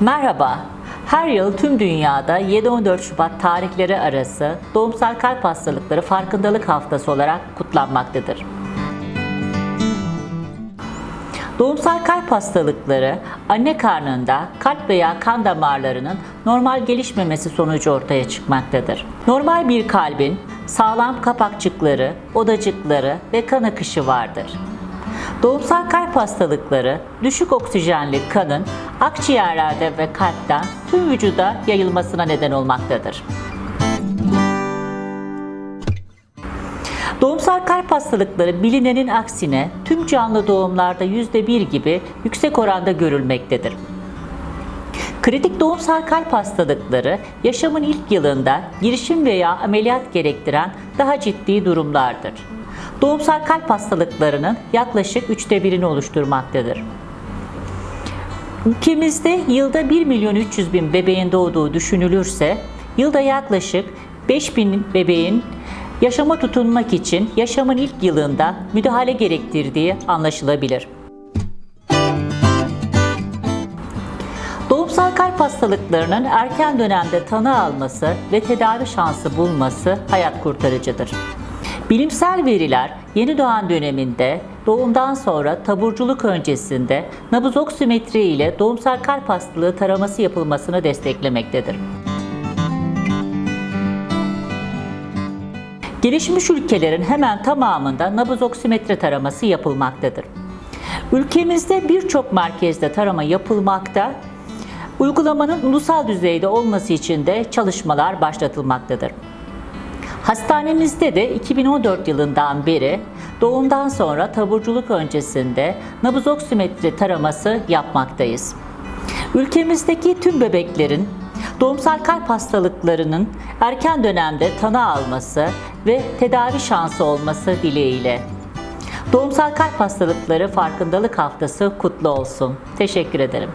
Merhaba. Her yıl tüm dünyada 7-14 Şubat tarihleri arası doğumsal kalp hastalıkları farkındalık haftası olarak kutlanmaktadır. Doğumsal kalp hastalıkları anne karnında kalp veya kan damarlarının normal gelişmemesi sonucu ortaya çıkmaktadır. Normal bir kalbin sağlam kapakçıkları, odacıkları ve kan akışı vardır. Doğumsal kalp hastalıkları düşük oksijenli kanın akciğerlerde ve kalpten tüm vücuda yayılmasına neden olmaktadır. Doğumsal kalp hastalıkları bilinenin aksine tüm canlı doğumlarda %1 gibi yüksek oranda görülmektedir. Kritik doğumsal kalp hastalıkları yaşamın ilk yılında girişim veya ameliyat gerektiren daha ciddi durumlardır. Doğumsal kalp hastalıklarının yaklaşık üçte birini oluşturmaktadır. Ülkemizde yılda 1 milyon 300 bin bebeğin doğduğu düşünülürse, yılda yaklaşık 5 bin bebeğin yaşama tutunmak için yaşamın ilk yılında müdahale gerektirdiği anlaşılabilir. Doğumsal kalp hastalıklarının erken dönemde tanı alması ve tedavi şansı bulması hayat kurtarıcıdır. Bilimsel veriler yeni doğan döneminde doğumdan sonra taburculuk öncesinde nabız oksimetri ile doğumsal kalp hastalığı taraması yapılmasını desteklemektedir. Gelişmiş ülkelerin hemen tamamında nabız oksimetre taraması yapılmaktadır. Ülkemizde birçok merkezde tarama yapılmakta, uygulamanın ulusal düzeyde olması için de çalışmalar başlatılmaktadır. Hastanemizde de 2014 yılından beri doğumdan sonra taburculuk öncesinde nabız oksimetre taraması yapmaktayız. Ülkemizdeki tüm bebeklerin doğumsal kalp hastalıklarının erken dönemde tanı alması ve tedavi şansı olması dileğiyle. Doğumsal kalp hastalıkları farkındalık haftası kutlu olsun. Teşekkür ederim.